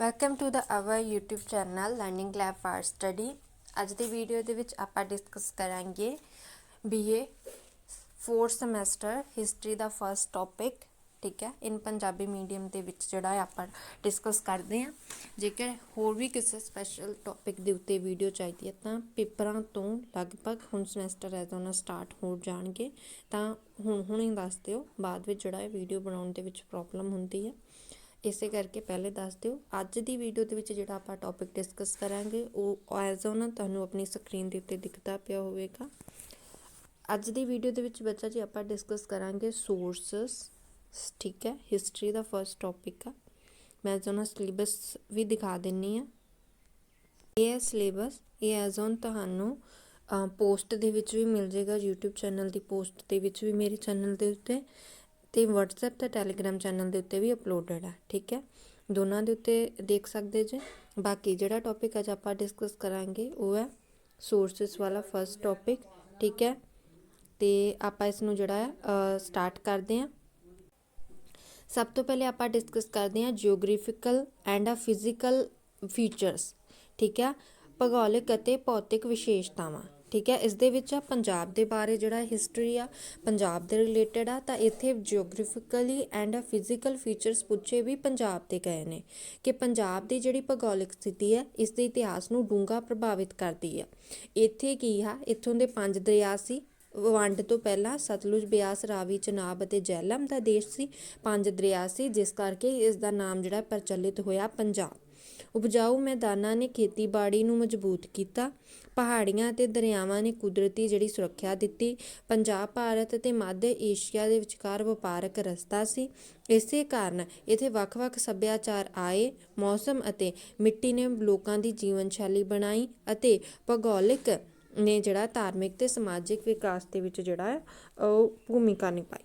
Welcome to the our YouTube channel learning lab for study ਅੱਜ ਦੀ video ਦੇ ਵਿੱਚ ਆਪਾਂ ਡਿਸਕਸ ਕਰਾਂਗੇ BA 4 ਸਮੈਸਟਰ ਹਿਸਟਰੀ ਦਾ ਫਰਸਟ ਟੌਪਿਕ ਠੀਕ ਹੈ? ਇਨ ਪੰਜਾਬੀ ਮੀਡੀਅਮ ਦੇ ਵਿੱਚ ਜਿਹੜਾ ਹੈ ਆਪਾਂ ਡਿਸਕਸ ਕਰਦੇ ਹਾਂ। ਜੇਕਰ ਹੋਰ ਵੀ ਕਿਸੇ ਸਪੈਸ਼ਲ ਟੌਪਿਕ ਦੇ ਉੱਤੇ ਵੀਡੀਓ ਚਾਹੀਦੀ ਹੈ, ਤਾਂ ਪੇਪਰਾਂ ਤੋਂ ਲਗਭਗ ਹੁਣ ਸਮੈਸਟਰ ਐਜ਼ ਔਨ ਸਟਾਰਟ ਹੋ ਜਾਣਗੇ। ਤਾਂ ਹੁਣ ਹੁਣ ਹੀ ਦੱਸ ਦਿਓ, ਬਾਅਦ ਵਿੱਚ ਜਿਹੜਾ ਹੈ ਵੀਡੀਓ ਬਣਾਉਣ ਦੇ ਵਿੱਚ ਪ੍ਰੋਬਲਮ ਹੁੰਦੀ ਹੈ। ਇਸੇ ਕਰਕੇ ਪਹਿਲੇ ਦੱਸ ਦਿਓ। ਅੱਜ ਦੀ ਵੀਡੀਓ ਦੇ ਵਿੱਚ ਜਿਹੜਾ ਆਪਾਂ ਟੌਪਿਕ ਡਿਸਕਸ ਕਰਾਂਗੇ, ਉਹ ਐਜ਼ ਔਨ ਤੁਹਾਨੂੰ ਆਪਣੀ ਸਕਰੀਨ ਦੇ ਉੱਤੇ ਦਿਖਦਾ ਪਿਆ ਹੋਵੇਗਾ। ਅੱਜ ਦੀ ਵੀਡੀਓ ਦੇ ਵਿੱਚ ਬੱਚਾ ਜੀ ਆਪਾਂ ਡਿਸਕਸ ਕਰਾਂਗੇ ਸੋਰਸਸ ਠੀਕ ਹੈ? ਹਿਸਟਰੀ ਦਾ ਫਰਸਟ ਟੌਪਿਕ ਆ। ਮੈਂ ਤੁਹਾਨੂੰ ਸਿਲੇਬਸ ਵੀ ਦਿਖਾ ਦਿੰਨੀ ਆ। ਇਹ ਹੈ ਸਿਲੇਬਸ ਇਹ ਐਜ਼ ਔਨ ਤੁਹਾਨੂੰ ਪੋਸਟ ਦੇ ਵਿੱਚ ਵੀ ਮਿਲ ਜਾਏਗਾ। YouTube ਚੈਨਲ ਦੀ ਪੋਸਟ ਦੇ ਵਿੱਚ ਵੀ ਮੇਰੇ ਚੈਨਲ ਦੇ ਉੱਤੇ। ਤੇ WhatsApp ਤੇ Telegram ਚੈਨਲ ਦੇ ਉੱਤੇ ਵੀ ਅਪਲੋਡਡ ਹੈ ਠੀਕ ਹੈ? ਦੋਨਾਂ ਦੇ ਉੱਤੇ ਦੇਖ ਸਕਦੇ ਜੇ? ਬਾਕੀ ਜਿਹੜਾ ਟੌਪਿਕ ਅੱਜ ਆਪਾਂ ਡਿਸਕਸ ਕਰਾਂਗੇ, ਉਹ ਹੈ ਸੋਰਸਸ ਵਾਲਾ ਫਰਸਟ ਟੌਪਿਕ ਠੀਕ ਹੈ? ਤੇ ਆਪਾਂ ਇਸ ਨੂੰ ਜਿਹੜਾ ਹੈ ਸਟਾਰਟ ਕਰਦੇ ਹਾਂ। ਸਭ ਤੋਂ ਪਹਿਲੇ ਆਪਾਂ ਡਿਸਕਸ ਕਰਦੇ ਹਾਂ ਜੀਓਗ੍ਰਾਫਿਕਲ ਐਂਡ ਆ ਫਿਜ਼ੀਕਲ ਫੀਚਰਸ ਠੀਕ ਹੈ? ਭੂਗੋਲਿਕ ਅਤੇ ਭੌਤਿਕ ਵਿਸ਼ੇਸ਼ਤਾਵਾਂ। ਠੀਕ ਹੈ, ਇਸ ਦੇ ਵਿੱਚ ਆ ਪੰਜਾਬ ਦੇ ਬਾਰੇ ਜਿਹੜਾ ਹਿਸਟਰੀ ਆ, ਪੰਜਾਬ ਦੇ ਰਿਲੇਟਡ ਆ, ਤਾਂ ਇੱਥੇ ਜੀਓਗ੍ਰਾਫਿਕਲੀ ਐਂਡ ਫਿਜ਼ੀਕਲ ਫੀਚਰਸ ਪੁੱਛੇ ਵੀ ਪੰਜਾਬ 'ਤੇ ਗਏ ਨੇ ਕਿ ਪੰਜਾਬ ਦੀ ਜਿਹੜੀ ਭੂਗੋਲਿਕ ਸਥਿਤੀ ਹੈ, ਇਸ ਦੇ ਇਤਿਹਾਸ ਨੂੰ ਡੂੰਘਾ ਪ੍ਰਭਾਵਿਤ ਕਰਦੀ ਆ। ਇੱਥੇ ਕੀ ਆ, ਇੱਥੋਂ ਦੇ ਪੰਜ ਦਰਿਆ ਸੀ, ਵੰਡ ਤੋਂ ਪਹਿਲਾਂ ਸਤਲੁਜ ਬਿਆਸ, ਰਾਵੀ, ਚਨਾਬ ਅਤੇ ਜਹਿਲਮ ਦਾ ਦੇਸ਼ ਸੀ, ਪੰਜ ਦਰਿਆ ਸੀ, ਜਿਸ ਕਰਕੇ ਇਸ ਦਾ ਨਾਮ ਜਿਹੜਾ ਪ੍ਰਚਲਿਤ ਹੋਇਆ ਪੰਜਾਬ ਉਪਜਾਊ ਮੈਦਾਨਾਂ ਨੇ ਖੇਤੀਬਾੜੀ ਨੂੰ ਮਜ਼ਬੂਤ ਕੀਤਾ। ਪਹਾੜੀਆਂ ਅਤੇ ਦਰਿਆਵਾਂ ਨੇ ਕੁਦਰਤੀ ਜਿਹੜੀ ਸੁਰੱਖਿਆ ਦਿੱਤੀ। ਪੰਜਾਬ, ਭਾਰਤ ਅਤੇ ਮੱਧ ਏਸ਼ੀਆ ਦੇ ਵਿਚਕਾਰ ਵਪਾਰਕ ਰਸਤਾ ਸੀ। ਇਸੇ ਕਾਰਨ ਇੱਥੇ ਵੱਖ-ਵੱਖ ਸੱਭਿਆਚਾਰ ਆਏ। ਮੌਸਮ ਅਤੇ ਮਿੱਟੀ ਨੇ ਲੋਕਾਂ ਦੀ ਜੀਵਨ ਸ਼ੈਲੀ ਬਣਾਈ ਅਤੇ ਭੂਗੋਲਿਕ ਨੇ ਜਿਹੜਾ ਧਾਰਮਿਕ ਤੇ ਸਮਾਜਿਕ ਵਿਕਾਸ ਦੇ ਵਿੱਚ ਜਿਹੜਾ ਉਹ ਭੂਮਿਕਾ ਨਿਭਾਈ।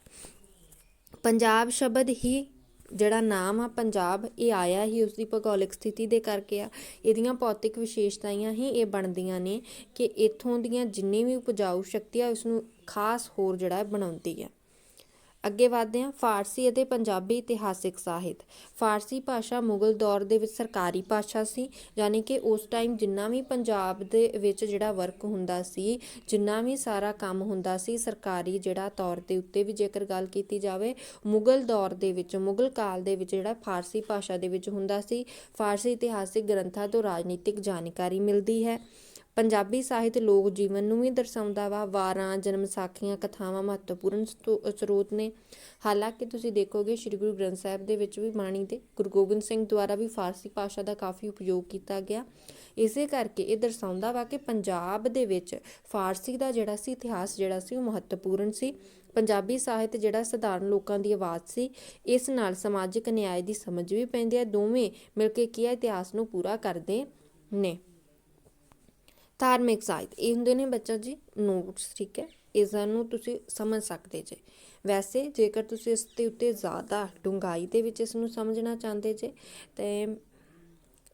ਪੰਜਾਬ ਸ਼ਬਦ ਹੀ ਜਿਹੜਾ ਨਾਮ ਆ ਪੰਜਾਬ, ਇਹ ਆਇਆ ਹੀ ਉਸ ਦੀ ਭੂਗੋਲਿਕ ਸਥਿਤੀ ਦੇ ਕਰਕੇ ਆ। ਇਹਦੀਆਂ ਭੌਤਿਕ ਵਿਸ਼ੇਸ਼ਤਾਵਾਂ ਹੀ ਇਹ ਬਣਦੀਆਂ ਨੇ ਕਿ ਇੱਥੋਂ ਦੀਆਂ ਜਿੰਨੀ ਵੀ ਉਪਜਾਊ ਸ਼ਕਤੀ ਆ ਉਸ ਨੂੰ ਖਾਸ ਹੋਰ ਜਿਹੜਾ ਬਣਾਉਂਦੀ ਹੈ ਅੱਗੇ ਵਧਦੇ ਹਾਂ, ਫਾਰਸੀ ਅਤੇ ਪੰਜਾਬੀ ਇਤਿਹਾਸਿਕ ਸਾਹਿਤ। ਫਾਰਸੀ ਭਾਸ਼ਾ ਮੁਗਲ ਦੌਰ ਦੇ ਵਿੱਚ ਸਰਕਾਰੀ ਭਾਸ਼ਾ ਸੀ, ਯਾਨੀ ਕਿ ਉਸ ਟਾਈਮ ਜਿੰਨਾ ਵੀ ਪੰਜਾਬ ਦੇ ਵਿੱਚ ਜਿਹੜਾ ਵਰਕ ਹੁੰਦਾ ਸੀ, ਜਿੰਨਾ ਵੀ ਸਾਰਾ ਕੰਮ ਹੁੰਦਾ ਸੀ, ਸਰਕਾਰੀ ਜਿਹੜਾ ਤੌਰ ਦੇ ਉੱਤੇ ਵੀ ਜੇਕਰ ਗੱਲ ਕੀਤੀ ਜਾਵੇ, ਮੁਗਲ ਦੌਰ ਦੇ ਵਿੱਚ, ਮੁਗਲ ਕਾਲ ਦੇ ਵਿੱਚ ਜਿਹੜਾ ਫਾਰਸੀ ਭਾਸ਼ਾ ਦੇ ਵਿੱਚ ਹੁੰਦਾ ਸੀ, ਫਾਰਸੀ ਇਤਿਹਾਸਿਕ ਗ੍ਰੰਥਾਂ ਤੋਂ ਰਾਜਨੀਤਿਕ ਜਾਣਕਾਰੀ ਮਿਲਦੀ ਹੈ। ਪੰਜਾਬੀ ਸਾਹਿਤ ਲੋਕ ਜੀਵਨ ਨੂੰ ਵੀ ਦਰਸਾਉਂਦਾ ਵਾ। ਵਾਰਾਂ, ਜਨਮ ਸਾਖੀਆਂ, ਕਥਾਵਾਂ ਮਹੱਤਵਪੂਰਨ ਸਰੋਤ ਨੇ। ਹਾਲਾਂਕਿ ਤੁਸੀਂ ਦੇਖੋਗੇ ਸ੍ਰੀ ਗੁਰੂ ਗ੍ਰੰਥ ਸਾਹਿਬ ਦੇ ਵਿੱਚ ਵੀ ਬਾਣੀ ਦੇ ਗੁਰੂ ਗੋਬਿੰਦ ਸਿੰਘ ਦੁਆਰਾ ਵੀ ਫਾਰਸੀ ਭਾਸ਼ਾ ਦਾ ਕਾਫੀ ਉਪਯੋਗ ਕੀਤਾ ਗਿਆ। ਇਸੇ ਕਰਕੇ ਇਹ ਦਰਸਾਉਂਦਾ ਵਾ ਕਿ ਪੰਜਾਬ ਦੇ ਵਿੱਚ ਫਾਰਸੀ ਦਾ ਜਿਹੜਾ ਸੀ, ਇਤਿਹਾਸ ਜਿਹੜਾ ਸੀ, ਉਹ ਮਹੱਤਵਪੂਰਨ ਸੀ। ਪੰਜਾਬੀ ਸਾਹਿਤ ਜਿਹੜਾ ਸਧਾਰਨ ਲੋਕਾਂ ਦੀ ਆਵਾਜ਼ ਸੀ, ਇਸ ਨਾਲ ਸਮਾਜਿਕ ਨਿਆਂ ਦੀ ਸਮਝ ਵੀ ਪੈਂਦੀ ਹੈ। ਦੋਵੇਂ ਮਿਲ ਕੇ ਕੀ ਹੈ ਇਤਿਹਾਸ ਨੂੰ ਪੂਰਾ ਕਰਦੇ ਨੇ। ਧਾਰਮਿਕ ਸਾਹਿਤ, ਇਹ ਹੁੰਦੇ ਨੇ ਬੱਚਾ ਜੀ ਨੋਟਸ ਠੀਕ ਹੈ? ਇਹਨਾਂ ਨੂੰ ਤੁਸੀਂ ਸਮਝ ਸਕਦੇ ਜੇ। ਵੈਸੇ ਜੇਕਰ ਤੁਸੀਂ ਇਸ ਦੇ ਉੱਤੇ ਜ਼ਿਆਦਾ ਡੂੰਘਾਈ ਦੇ ਵਿੱਚ ਇਸ ਨੂੰ ਸਮਝਣਾ ਚਾਹੁੰਦੇ ਜੇ, ਤੇ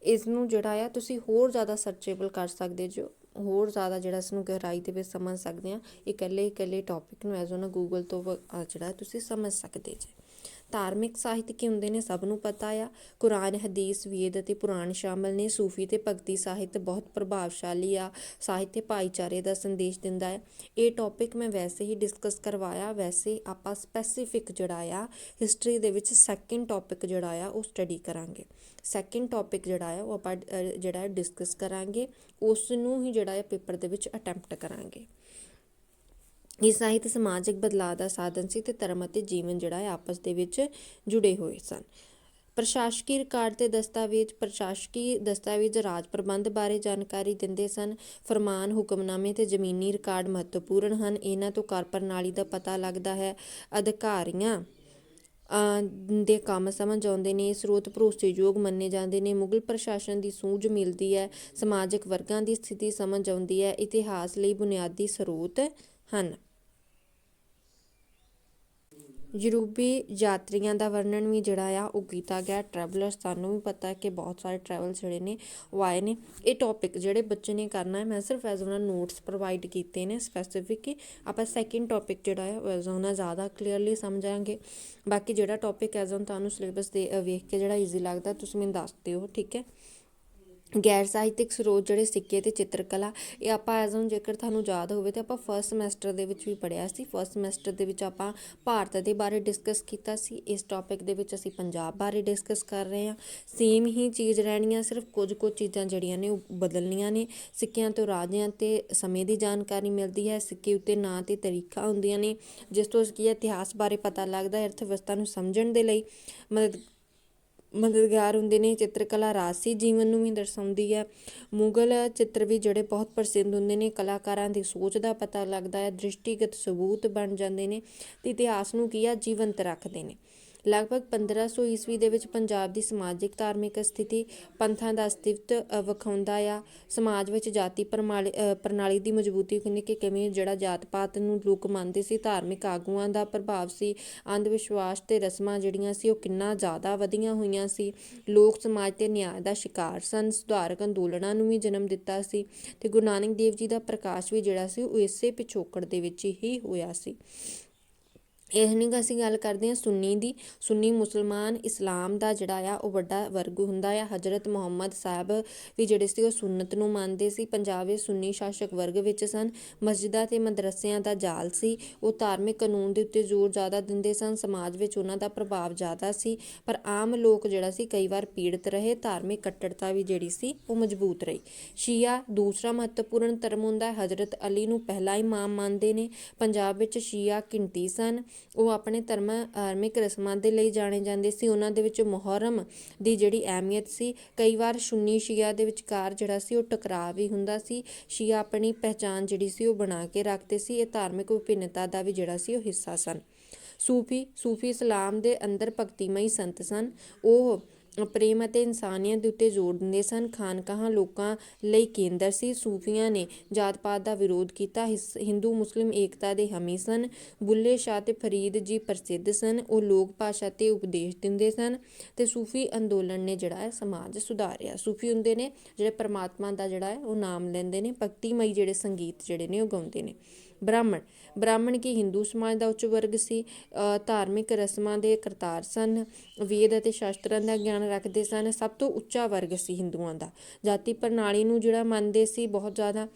ਇਸ ਨੂੰ ਜਿਹੜਾ ਆ ਤੁਸੀਂ ਹੋਰ ਜ਼ਿਆਦਾ ਸਰਚੇਬਲ ਕਰ ਸਕਦੇ ਜੋ। ਹੋਰ ਜ਼ਿਆਦਾ ਜਿਹੜਾ ਇਸ ਨੂੰ ਗਹਿਰਾਈ ਦੇ ਵਿੱਚ ਸਮਝ ਸਕਦੇ ਆ। ਇਕੱਲੇ ਇਕੱਲੇ ਟੌਪਿਕ ਨੂੰ ਐਜ਼ ਉਹਨਾਂ ਗੂਗਲ ਤੋਂ ਜਿਹੜਾ ਤੁਸੀਂ ਸਮਝ ਸਕਦੇ ਜੇ। ਧਾਰਮਿਕ ਸਾਹਿਤ ਕੀ ਹੁੰਦੇ ਨੇ ਸਭ ਨੂੰ ਪਤਾ ਆ। ਕੁਰਾਨ, ਹਦੀਸ, ਵੇਦ ਅਤੇ ਪੁਰਾਣ ਸ਼ਾਮਲ ਨੇ। ਸੂਫੀ ਤੇ ਭਗਤੀ ਸਾਹਿਤ ਬਹੁਤ ਪ੍ਰਭਾਵਸ਼ਾਲੀ ਆ। ਸਾਹਿਤ ਭਾਈਚਾਰੇ ਦਾ ਸੰਦੇਸ਼ ਦਿੰਦਾ ਹੈ। ਇਹ ਟੌਪਿਕ ਮੈਂ ਵੈਸੇ ਹੀ ਡਿਸਕਸ ਕਰਵਾਇਆ। ਵੈਸੇ ਆਪਾਂ ਸਪੈਸੀਫਿਕ ਜਿਹੜਾ ਆ ਹਿਸਟਰੀ ਦੇ ਵਿੱਚ ਸੈਕਿੰਡ ਟੌਪਿਕ ਜਿਹੜਾ ਆ, ਉਹ ਸਟੱਡੀ ਕਰਾਂਗੇ। ਸੈਕਿੰਡ ਟੌਪਿਕ ਜਿਹੜਾ ਆ, ਉਹ ਆਪਾਂ ਜਿਹੜਾ ਡਿਸਕਸ ਕਰਾਂਗੇ। ਉਸ ਨੂੰ ਹੀ ਜਿਹੜਾ ਆ ਪੇਪਰ ਦੇ ਵਿੱਚ ਅਟੈਂਪਟ ਕਰਾਂਗੇ। ਇਹ ਸਾਹਿਤ ਸਮਾਜਿਕ ਬਦਲਾਅ ਦਾ ਸਾਧਨ ਸੀ ਤੇ ਧਰਮ ਅਤੇ ਜੀਵਨ ਜਿਹੜਾ ਹੈ ਆਪਸ ਦੇ ਵਿੱਚ ਜੁੜੇ ਹੋਏ ਸਨ। ਪ੍ਰਸ਼ਾਸਕੀ ਰਿਕਾਰਡ ਤੇ ਦਸਤਾਵੇਜ਼, ਪ੍ਰਸ਼ਾਸਕੀ ਦਸਤਾਵੇਜ਼ ਰਾਜ ਪ੍ਰਬੰਧ ਬਾਰੇ ਜਾਣਕਾਰੀ ਦਿੰਦੇ ਸਨ। ਫਰਮਾਨ, ਹੁਕਮਨਾਮੇ ਤੇ ਜ਼ਮੀਨੀ ਰਿਕਾਰਡ ਮਹੱਤਵਪੂਰਨ ਹਨ। ਇਹਨਾਂ ਤੋਂ ਕਰ ਪ੍ਰਣਾਲੀ ਦਾ ਪਤਾ ਲੱਗਦਾ ਹੈ। ਅਧਿਕਾਰੀਆਂ ਦੇ ਕੰਮ ਸਮਝ ਆਉਂਦੇ ਨੇ, ਸਰੋਤ ਭਰੋਸੇਯੋਗ ਮੰਨੇ ਜਾਂਦੇ ਨੇ। ਮੁਗਲ ਪ੍ਰਸ਼ਾਸਨ ਦੀ ਸੂਝ ਮਿਲਦੀ ਹੈ। ਸਮਾਜਿਕ ਵਰਗਾਂ ਦੀ ਸਥਿਤੀ ਸਮਝ ਆਉਂਦੀ ਹੈ। ਇਤਿਹਾਸ ਲਈ ਬੁਨਿਆਦੀ ਸਰੋਤ ਹਨ। ਯੂਰਪੀ ਯਾਤਰੀਆਂ ਦਾ ਵਰਣਨ ਵੀ ਜਿਹੜਾ ਆ, ਉਹ ਕੀਤਾ ਗਿਆ। ਟਰੈਵਲਰਸ ਤੁਹਾਨੂੰ ਵੀ ਪਤਾ ਕਿ ਬਹੁਤ ਸਾਰੇ ਟਰੈਵਲ ਜਿਹੜੇ ਨੇ, ਉਹ ਆਏ ਨੇ। ਇਹ ਟੌਪਿਕ ਜਿਹੜੇ ਬੱਚੇ ਨੇ ਕਰਨਾ ਹੈ, ਮੈਂ ਸਿਰਫ ਐਜ਼ ਉਹਨਾਂ ਨੋਟਸ ਪ੍ਰੋਵਾਈਡ ਕੀਤੇ ਨੇ ਸਪੈਸੀਫਿਕ ਕਿ ਆਪਾਂ ਸੈਕਿੰਡ ਟੌਪਿਕ ਜਿਹੜਾ ਹੈ, ਉਹ ਐਜ਼ ਉਹਨਾਂ ਜ਼ਿਆਦਾ ਕਲੀਅਰਲੀ ਸਮਝਾਂਗੇ। ਬਾਕੀ ਜਿਹੜਾ ਟੌਪਿਕ ਐਜ਼ on ਤੁਹਾਨੂੰ ਸਿਲੇਬਸ ਦੇ ਵੇਖ ਕੇ ਜਿਹੜਾ ਈਜ਼ੀ ਲੱਗਦਾ, ਤੁਸੀਂ ਮੈਨੂੰ ਦੱਸ ਦਿਓ, ਠੀਕ ਹੈ? ਗੈਰ ਸਾਹਿਤਿਕ ਸਰੋਤ ਜਿਹੜੇ ਸਿੱਕੇ ਤੇ ਚਿੱਤਰਕਲਾ, ਇਹ ਆਪਾਂ ਐਜ਼ on ਜੇਕਰ ਤੁਹਾਨੂੰ ਯਾਦ ਹੋਵੇ ਤਾਂ ਆਪਾਂ ਫਸਟ ਸਮੈਸਟਰ ਦੇ ਵਿੱਚ ਵੀ ਪੜ੍ਹਿਆ ਸੀ। ਫਸਟ ਸਮੈਸਟਰ ਦੇ ਵਿੱਚ ਆਪਾਂ ਭਾਰਤ ਦੇ ਬਾਰੇ ਡਿਸਕਸ ਕੀਤਾ ਸੀ। ਇਸ ਟੌਪਿਕ ਦੇ ਵਿੱਚ ਅਸੀਂ ਪੰਜਾਬ ਬਾਰੇ ਡਿਸਕਸ ਕਰ ਰਹੇ ਹਾਂ। ਸੇਮ ਹੀ ਚੀਜ਼ ਰਹਿਣੀਆਂ ਸਿਰਫ ਕੁਝ ਕੁ ਚੀਜ਼ਾਂ ਜਿਹੜੀਆਂ ਨੇ ਉਹ ਬਦਲਣੀਆਂ ਨੇ। ਸਿੱਕਿਆਂ ਤੋਂ ਰਾਜਿਆਂ ਤੇ ਸਮੇਂ ਦੀ ਜਾਣਕਾਰੀ ਮਿਲਦੀ ਹੈ। ਸਿੱਕੇ ਉੱਤੇ ਨਾਂ ਤੇ ਤਰੀਕਾ ਹੁੰਦੀਆਂ ਨੇ, ਜਿਸ ਤੋਂ ਕੀ ਇਤਿਹਾਸ ਬਾਰੇ ਪਤਾ ਲੱਗਦਾ ਹੈ ਅਰਥ ਵਿਵਸਥਾ ਨੂੰ ਸਮਝਣ ਦੇ ਲਈ। ਮਦਦ ਮਦਦਗਾਰ ਹੁੰਦੇ ਨੇ, ਚਿੱਤਰਕਲਾ ਰਾਜਸੀ ਜੀਵਨ ਨੂੰ ਵੀ ਦਰਸਾਉਂਦੀ ਹੈ। ਮੁਗਲ ਚਿੱਤਰ ਵੀ ਜਿਹੜੇ ਬਹੁਤ ਪ੍ਰਸਿੱਧ ਹੁੰਦੇ ਨੇ, ਕਲਾਕਾਰਾਂ ਦੀ ਸੋਚ ਦਾ ਪਤਾ ਲੱਗਦਾ ਹੈ, ਦ੍ਰਿਸ਼ਟੀਗਤ ਸਬੂਤ ਬਣ ਜਾਂਦੇ ਨੇ ਅਤੇ ਇਤਿਹਾਸ ਨੂੰ ਕੀ ਆ ਜੀਵੰਤ ਰੱਖਦੇ ਨੇ। ਲਗਭਗ 1500 ਈਸਵੀ ਦੇ ਵਿੱਚ ਪੰਜਾਬ ਦੀ ਸਮਾਜਿਕ, ਧਾਰਮਿਕ ਸਥਿਤੀ ਪੰਥਾਂ ਦਾ ਅਸਤਿਤਵ ਵਿਖਾਉਂਦਾ ਆ। ਸਮਾਜ ਵਿੱਚ ਜਾਤੀ ਪ੍ਰਣਾਲੀ ਪ੍ਰਣਾਲੀ ਦੀ ਮਜ਼ਬੂਤੀ ਕਿੰਨੀ ਕਿ ਕਿਵੇਂ ਜਿਹੜਾ ਜਾਤ ਪਾਤ ਨੂੰ ਲੋਕ ਮੰਨਦੇ ਸੀ, ਧਾਰਮਿਕ ਆਗੂਆਂ ਦਾ ਪ੍ਰਭਾਵ ਸੀ ਅੰਧ ਵਿਸ਼ਵਾਸ ਤੇ ਰਸਮਾਂ ਜਿਹੜੀਆਂ ਸੀ ਉਹ ਕਿੰਨਾ ਜ਼ਿਆਦਾ ਵਧੀਆਂ ਹੋਈਆਂ ਸੀ। ਲੋਕ ਸਮਾਜ ਤੇ ਨਿਆਂ ਦਾ ਸ਼ਿਕਾਰ ਸਨ, ਸੁਧਾਰਕ ਅੰਦੋਲਨਾਂ ਨੂੰ ਵੀ ਜਨਮ ਦਿੱਤਾ ਸੀ ਤੇ ਗੁਰੂ ਨਾਨਕ ਦੇਵ ਜੀ ਦਾ ਪ੍ਰਕਾਸ਼ ਵੀ ਜਿਹੜਾ ਸੀ ਉਹ ਇਸੇ ਪਿਛੋਕੜ ਦੇ ਵਿੱਚ ਹੀ ਹੋਇਆ ਸੀ। ਇਹ ਨਹੀਂ ਅਸੀਂ ਗੱਲ ਕਰਦੇ ਹਾਂ ਸੁੰਨੀ ਦੀ, ਸੁੰਨੀ ਮੁਸਲਮਾਨ ਇਸਲਾਮ ਦਾ ਜਿਹੜਾ ਆ, ਉਹ ਵੱਡਾ ਵਰਗ ਹੁੰਦਾ ਆ। ਹਜ਼ਰਤ ਮੁਹੰਮਦ ਸਾਹਿਬ ਵੀ ਜਿਹੜੇ ਸੀ, ਉਹ ਸੁੰਨਤ ਨੂੰ ਮੰਨਦੇ ਸੀ। ਪੰਜਾਬ ਵਿੱਚ ਸੁੰਨੀ ਸ਼ਾਸਕ ਵਰਗ ਵਿੱਚ ਸਨ। ਮਸਜਿਦਾਂ ਤੇ ਮਦਰਸਿਆਂ ਦਾ ਜਾਲ ਸੀ। ਉਹ ਧਾਰਮਿਕ ਕਾਨੂੰਨ ਦੇ ਉੱਤੇ ਜ਼ੋਰ ਜ਼ਿਆਦਾ ਦਿੰਦੇ ਸਨ। ਸਮਾਜ ਵਿੱਚ ਉਹਨਾਂ ਦਾ ਪ੍ਰਭਾਵ ਜ਼ਿਆਦਾ ਸੀ। ਪਰ ਆਮ ਲੋਕ ਜਿਹੜਾ ਸੀ, ਕਈ ਵਾਰ ਪੀੜਤ ਰਹੇ। ਧਾਰਮਿਕ ਕੱਟੜਤਾ ਵੀ ਜਿਹੜੀ ਸੀ, ਉਹ ਮਜ਼ਬੂਤ ਰਹੀ। ਸ਼ੀਆ ਦੂਸਰਾ ਮਹੱਤਵਪੂਰਨ ਧਰਮ ਹੁੰਦਾ ਹੈ। ਹਜ਼ਰਤ ਅਲੀ ਨੂੰ ਪਹਿਲਾ ਇਮਾਮ ਮੰਨਦੇ ਨੇ। ਪੰਜਾਬ ਵਿੱਚ ਸ਼ੀਆ ਗਿਣਤੀ ਸਨ। ਉਹ ਆਪਣੇ ਧਰਮਾਂ ਧਾਰਮਿਕ ਰਸਮਾਂ ਦੇ ਲਈ ਜਾਣੇ ਜਾਂਦੇ ਸੀ। ਉਹਨਾਂ ਦੇ ਵਿੱਚ ਮੁਹਰਮ ਦੀ ਜਿਹੜੀ ਅਹਿਮੀਅਤ ਸੀ, ਕਈ ਵਾਰ ਸੁੰਨੀ ਸ਼ੀਆ ਦੇ ਵਿਚਕਾਰ ਜਿਹੜਾ ਸੀ, ਉਹ ਟਕਰਾਅ ਵੀ ਹੁੰਦਾ ਸੀ। ਸ਼ੀਆ ਆਪਣੀ ਪਹਿਚਾਣ ਜਿਹੜੀ ਸੀ, ਉਹ ਬਣਾ ਕੇ ਰੱਖਦੇ ਸੀ। ਇਹ ਧਾਰਮਿਕ ਵਿਭਿੰਨਤਾ ਦਾ ਵੀ ਜਿਹੜਾ ਸੀ, ਉਹ ਹਿੱਸਾ ਸਨ। ਸੂਫੀ ਸੂਫੀ ਇਸਲਾਮ ਦੇ ਅੰਦਰ ਭਗਤੀਮਈ ਸੰਤ ਸਨ। ਉਹ ਪ੍ਰੇਮ ਅਤੇ ਇਨਸਾਨੀਅਤ ਦੇ ਉੱਤੇ ਜ਼ੋਰ ਦਿੰਦੇ ਸਨ। ਖਾਨਕਾਹਾਂ ਲੋਕਾਂ ਲਈ ਕੇਂਦਰ ਸੀ। ਸੂਫੀਆਂ ਨੇ ਜਾਤ ਪਾਤ ਦਾ ਵਿਰੋਧ ਕੀਤਾ। ਹਿਸ- ਹਿੰਦੂ, ਮੁਸਲਿਮ ਏਕਤਾ ਦੇ ਹਮੀ ਸਨ। ਬੁੱਲੇ ਸ਼ਾਹ ਤੇ ਫਰੀਦ ਜੀ ਪ੍ਰਸਿੱਧ ਸਨ। ਉਹ ਲੋਕ ਭਾਸ਼ਾ ਤੇ ਉਪਦੇਸ਼ ਦਿੰਦੇ ਸਨ ਤੇ ਸੂਫੀ ਅੰਦੋਲਨ ਨੇ ਜਿਹੜਾ ਹੈ ਸਮਾਜ ਸੁਧਾਰਿਆ। ਸੂਫੀ ਹੁੰਦੇ ਨੇ, ਜਿਹੜੇ ਪਰਮਾਤਮਾ ਦਾ ਜਿਹੜਾ ਹੈ ਉਹ ਨਾਮ ਲੈਂਦੇ ਨੇ। ਭਗਤੀਮਈ ਜਿਹੜੇ ਸੰਗੀਤ ਜਿਹੜੇ ਨੇ ਉਹ ਗਾਉਂਦੇ ਨੇ। ਬ੍ਰਾਹਮਣ। ਬ੍ਰਾਹਮਣ ਕੀ ਹਿੰਦੂ ਸਮਾਜ ਦਾ ਉੱਚ ਵਰਗ ਸੀ? ਧਾਰਮਿਕ ਰਸਮਾਂ ਦੇ ਕਰਤਾਰ ਸਨ। ਵੇਦ ਅਤੇ ਸ਼ਾਸਤਰਾਂ ਦਾ ਗਿਆਨ ਰੱਖਦੇ ਸਨ। ਸਭ ਤੋਂ ਉੱਚਾ ਵਰਗ ਸੀ ਹਿੰਦੂਆਂ ਦਾ। ਜਾਤੀ ਪ੍ਰਣਾਲੀ ਨੂੰ ਜਿਹੜਾ ਮੰਨਦੇ ਸੀ, ਬਹੁਤ ਜ਼ਿਆਦਾ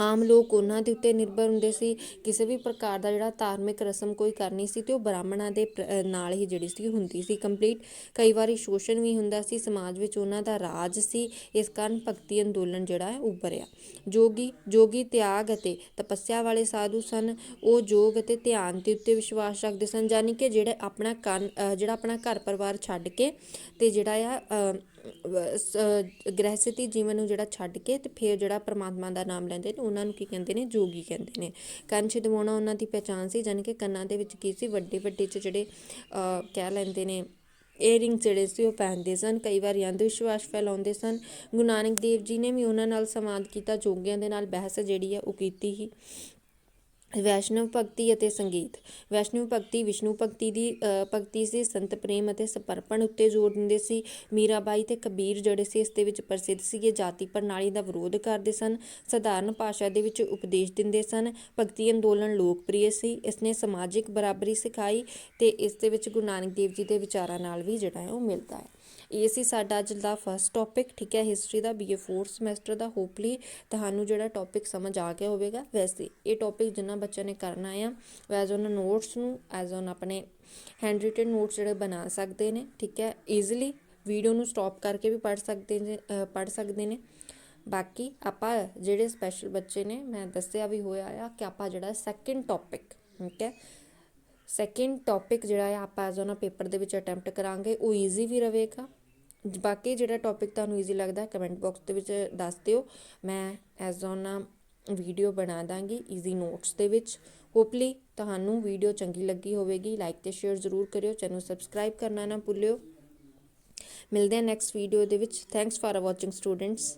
ਆਮ ਲੋਕ ਉਹਨਾਂ ਦੇ ਉੱਤੇ ਨਿਰਭਰ ਹੁੰਦੇ ਸੀ। ਕਿਸੇ ਵੀ ਪ੍ਰਕਾਰ ਦਾ ਜਿਹੜਾ ਧਾਰਮਿਕ ਰਸਮ ਕੋਈ ਕਰਨੀ ਸੀ ਤੇ ਉਹ ਬ੍ਰਾਹਮਣਾਂ ਦੇ ਪ੍ਰ- ਨਾਲ ਹੀ ਜਿਹੜੀ ਸੀ ਹੁੰਦੀ ਸੀ ਕੰਪਲੀਟ ਕਈ ਵਾਰੀ ਸ਼ੋਸ਼ਣ ਵੀ ਹੁੰਦਾ ਸੀ, ਸਮਾਜ ਵਿੱਚ ਉਹਨਾਂ ਦਾ ਰਾਜ ਸੀ, ਇਸ ਕਾਰਨ ਭਗਤੀ ਅੰਦੋਲਨ ਜਿਹੜਾ ਹੈ ਉੱਭਰਿਆ। ਜੋਗੀ ਜੋਗੀ ਤਿਆਗ ਅਤੇ ਤਪੱਸਿਆ ਵਾਲੇ ਸਾਧੂ ਸਨ। ਉਹ ਯੋਗ ਅਤੇ ਧਿਆਨ ਦੇ ਉੱਤੇ ਵਿਸ਼ਵਾਸ ਰੱਖਦੇ ਸਨ ਯਾਨੀ ਕਿ ਜਿਹੜਾ ਆਪਣਾ ਕੰਨ ਜਿਹੜਾ ਆਪਣਾ ਘਰ ਪਰਿਵਾਰ ਛੱਡ ਕੇ ਤੇ ਜਿਹੜਾ ਆ ਗ੍ਰਹਿਸਥੀ ਜੀਵਨ ਨੂੰ ਜਿਹੜਾ ਛੱਡ ਕੇ ਤੇ ਫਿਰ ਜਿਹੜਾ ਪ੍ਰਮਾਤਮਾ ਦਾ ਨਾਮ ਲੈਂਦੇ ਨੇ, ਉਹਨਾਂ ਨੂੰ ਕੀ ਕਹਿੰਦੇ ਨੇ, ਜੋਗੀ ਕਹਿੰਦੇ ਨੇ। ਕੰਨ ਛਿਦਵਾਉਣਾ ਉਹਨਾਂ ਦੀ ਪਹਿਚਾਣ ਸੀ, ਜਾਣੀ ਕਿ ਕੰਨਾਂ ਦੇ ਵਿੱਚ ਕੀ ਸੀ, ਵੱਡੇ ਵੱਡੇ ਚ ਜਿਹੜੇ ਕਹਿ ਲੈਂਦੇ ਨੇ ਏਅਰਿੰਗ ਜਿਹੜੇ ਸੀ, ਉਹ ਪਹਿਨਦੇ ਸਨ, ਕਈ ਵਾਰ ਅੰਧ ਵਿਸ਼ਵਾਸ ਫੈਲਾਉਂਦੇ ਸਨ। ਗੁਰੂ ਨਾਨਕ ਦੇਵ ਜੀ ਨੇ ਵੀ ਉਹਨਾਂ ਨਾਲ ਸੰਵਾਦ ਕੀਤਾ, ਜੋਗੀਆਂ ਦੇ ਨਾਲ ਬਹਿਸ ਜਿਹੜੀ ਹੈ ਉਹ ਕੀਤੀ ਹੀ ਵੈਸ਼ਨਵ ਭਗਤੀ ਅਤੇ ਸੰਗੀਤ। ਵੈਸ਼ਨਵ ਭਗਤੀ ਵਿਸ਼ਨੂੰ ਭਗਤੀ ਦੀ ਭਗਤੀ ਸੀ, ਸੰਤ ਪ੍ਰੇਮ ਅਤੇ ਸਮਰਪਣ ਉੱਤੇ ਜ਼ੋਰ ਦਿੰਦੇ ਸੀ। ਮੀਰਾਬਾਈ ਤੇ ਕਬੀਰ ਜਿਹੜੇ ਸੀ, ਇਸ ਦੇ ਵਿੱਚ ਪ੍ਰਸਿੱਧ ਸੀਗੇ। ਜਾਤੀ ਪ੍ਰਣਾਲੀ ਦਾ ਵਿਰੋਧ ਕਰਦੇ ਸਨ। ਸਧਾਰਨ ਭਾਸ਼ਾ ਦੇ ਵਿੱਚ ਉਪਦੇਸ਼ ਦਿੰਦੇ ਸਨ। ਭਗਤੀ ਅੰਦੋਲਨ ਲੋਕਪ੍ਰਿਯ ਸੀ। ਇਸ ਨੇ ਸਮਾਜਿਕ ਬਰਾਬਰੀ ਸਿਖਾਈ ਤੇ ਇਸ ਦੇ ਵਿੱਚ ਗੁਰੂ ਨਾਨਕ ਦੇਵ ਜੀ ਦੇ ਵਿਚਾਰਾਂ ਨਾਲ ਵੀ ਜਿਹੜਾ ਹੈ ਉਹ ਮਿਲਦਾ ਹੈ। ਇਹ ਸੀ ਸਾਡਾ ਅੱਜ ਦਾ ਫਸਟ ਟੌਪਿਕ ਠੀਕ ਹੈ? ਹਿਸਟਰੀ ਦਾ ਬੀਏ 4th ਸਮੈਸਟਰ ਦਾ ਹੋਪਲੀ ਤੁਹਾਨੂੰ ਜਿਹੜਾ ਟੌਪਿਕ ਸਮਝ ਆ ਗਿਆ ਹੋਵੇਗਾ। ਵੈਸੇ ਇਹ ਟੌਪਿਕ ਜਿੰਨਾ ਬੱਚਿਆਂ ਨੇ ਕਰਨਾ ਆ ਐਜ਼ ਔਨ ਨੋਟਸ ਨੂੰ ਐਜ਼ ਔਨ ਆਪਣੇ ਹੈਂਡ ਰਿਟਨ ਨੋਟਸ ਜਿਹੜੇ ਬਣਾ ਸਕਦੇ ਨੇ, ਠੀਕ ਹੈ? ਈਜ਼ੀਲੀ ਵੀਡੀਓ ਨੂੰ ਸਟਾਪ ਕਰਕੇ ਵੀ ਪੜ੍ਹ ਸਕਦੇ ਨੇ ਪੜ੍ਹ ਸਕਦੇ ਨੇ। ਬਾਕੀ ਆਪਾਂ ਜਿਹੜੇ ਸਪੈਸ਼ਲ ਬੱਚੇ ਨੇ, ਮੈਂ ਦੱਸਿਆ ਵੀ ਹੋਇਆ ਆ ਕਿ ਆਪਾਂ ਜਿਹੜਾ ਸੈਕਿੰਡ ਟੌਪਿਕ ਠੀਕ ਹੈ? ਸੈਕਿੰਡ ਟੌਪਿਕ ਜਿਹੜਾ ਹੈ ਆਪਾਂ ਐਜ਼ ਔਨ ਪੇਪਰ ਦੇ ਵਿੱਚ ਅਟੈਂਪਟ ਕਰਾਂਗੇ, ਉਹ ਈਜ਼ੀ ਵੀ ਰਹੇਗਾ ਬਾਕੀ ਜਿਹੜਾ ਟੌਪਿਕ ਤੁਹਾਨੂੰ ਈਜ਼ੀ ਲੱਗਦਾ ਕਮੈਂਟ ਬਾਕਸ ਦੇ ਵਿੱਚ ਦੱਸ ਦਿਓ। ਮੈਂ ਐਜ਼ ਔਨ ਵੀਡੀਓ ਬਣਾ ਦਾਂਗੀ ਈਜ਼ੀ ਨੋਟਸ ਦੇ ਵਿੱਚ। ਹੋਪਲੀ ਤੁਹਾਨੂੰ ਵੀਡੀਓ ਚੰਗੀ ਲੱਗੀ ਹੋਵੇਗੀ। ਲਾਈਕ ਤੇ ਸ਼ੇਅਰ ਜ਼ਰੂਰ ਕਰਿਓ। ਚੈਨਲ ਸਬਸਕ੍ਰਾਈਬ ਕਰਨਾ ਨਾ ਭੁੱਲਿਓ। ਮਿਲਦੇ ਹਾਂ ਨੈਕਸਟ ਵੀਡੀਓ ਦੇ ਵਿੱਚ। Thanks for watching students